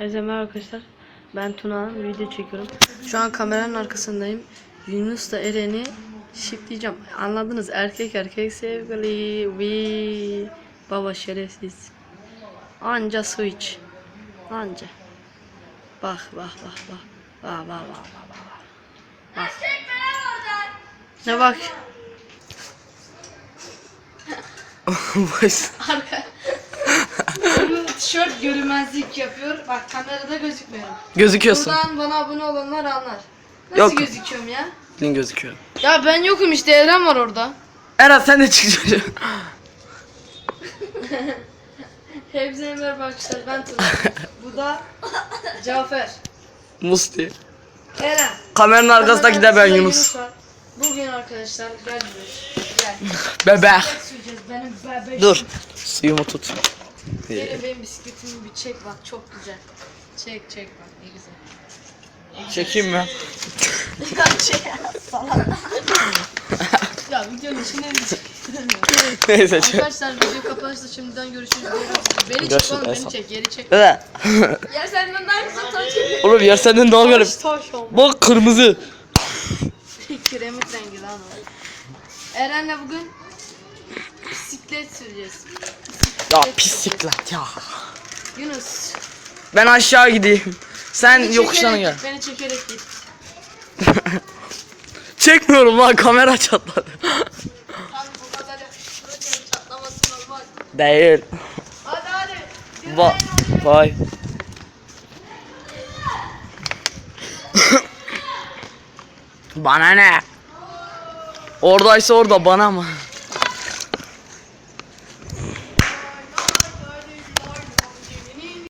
Herkese merhaba arkadaşlar. Ben Tuna video çekiyorum. Şu an kameranın arkasındayım. Yunus da Eren'i şipleyeceğim. Anladınız erkek erkek sevgili. Vi baba şerefsiz. Anca iç. Anca. Bak bak bak bak. Bak bak bak bak bak. Bak. Ne bak. Boş. Tişört görünmezlik yapıyor. Bak kamerada gözükmüyorum. Gözüküyorsun. Buradan bana abone olanlar anlar. Nasıl Yok. gözüküyorum ya? Dilin gözüküyor. Ya ben yokum işte Eren var orada. Eren sen de çık çocuğum. Hepsine merhaba arkadaşlar ben Tuna. Bu da Cafer. Musti. Eren. Kameranın arkasındaki de ben Yunus. var. Bugün arkadaşlar gel. Gel. Bebek. Süreceğiz benim bebeğim. Dur. Suyumu tut. Gelin benim bisikletimi bir çek bak çok güzel. Çek çek bak ne güzel. Çekeyim mi? Ya çek salak. ya videonun içine mi Neyse çek. Arkadaşlar video kapanışta şimdiden görüşürüz. Beni çek oğlum beni çek geri çek. Evet. Ya senden daha güzel taş çekiyor. Oğlum yer senden daha garip. Bak kırmızı. Kiremit rengi lan o. Eren'le bugün bisiklet süreceğiz. Ya pislikler ya. Yunus. Ben aşağı gideyim. Sen beni yokuştan gel. Beni çekerek git. Çekmiyorum lan kamera çatladı. Değil. Hadi hadi. Va vay. bana ne? Oradaysa orada bana mı?